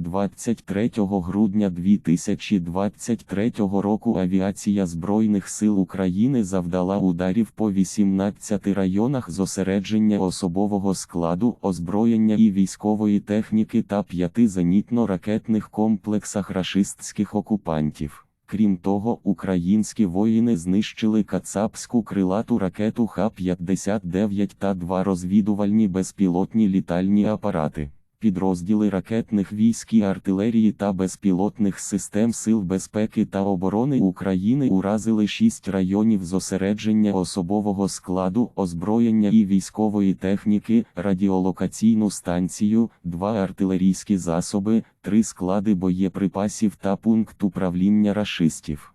23 грудня 2023 року авіація Збройних сил України завдала ударів по 18 районах зосередження особового складу, озброєння і військової техніки та п'яти зенітно-ракетних комплексах рашистських окупантів. Крім того, українські воїни знищили кацапську крилату ракету Х-59 та два розвідувальні безпілотні літальні апарати. Підрозділи ракетних військ і артилерії та безпілотних систем Сил безпеки та оборони України уразили шість районів зосередження особового складу, озброєння і військової техніки, радіолокаційну станцію, два артилерійські засоби, три склади боєприпасів та пункт управління рашистів.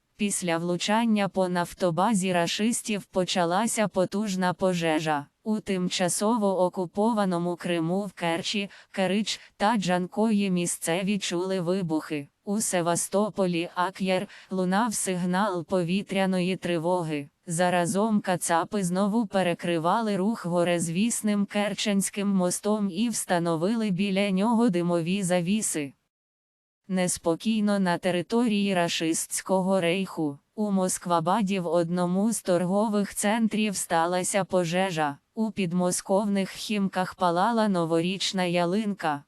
Після влучання по нафтобазі рашистів почалася потужна пожежа. У тимчасово окупованому Криму в Керчі, Керич та Джанкої місцеві чули вибухи. У Севастополі Ак'єр лунав сигнал повітряної тривоги. Заразом кацапи знову перекривали рух горезвісним Керченським мостом і встановили біля нього димові завіси. Неспокійно на території рашистського рейху. У Москвабаді в одному з торгових центрів сталася пожежа. У підмосковних хімках палала новорічна ялинка.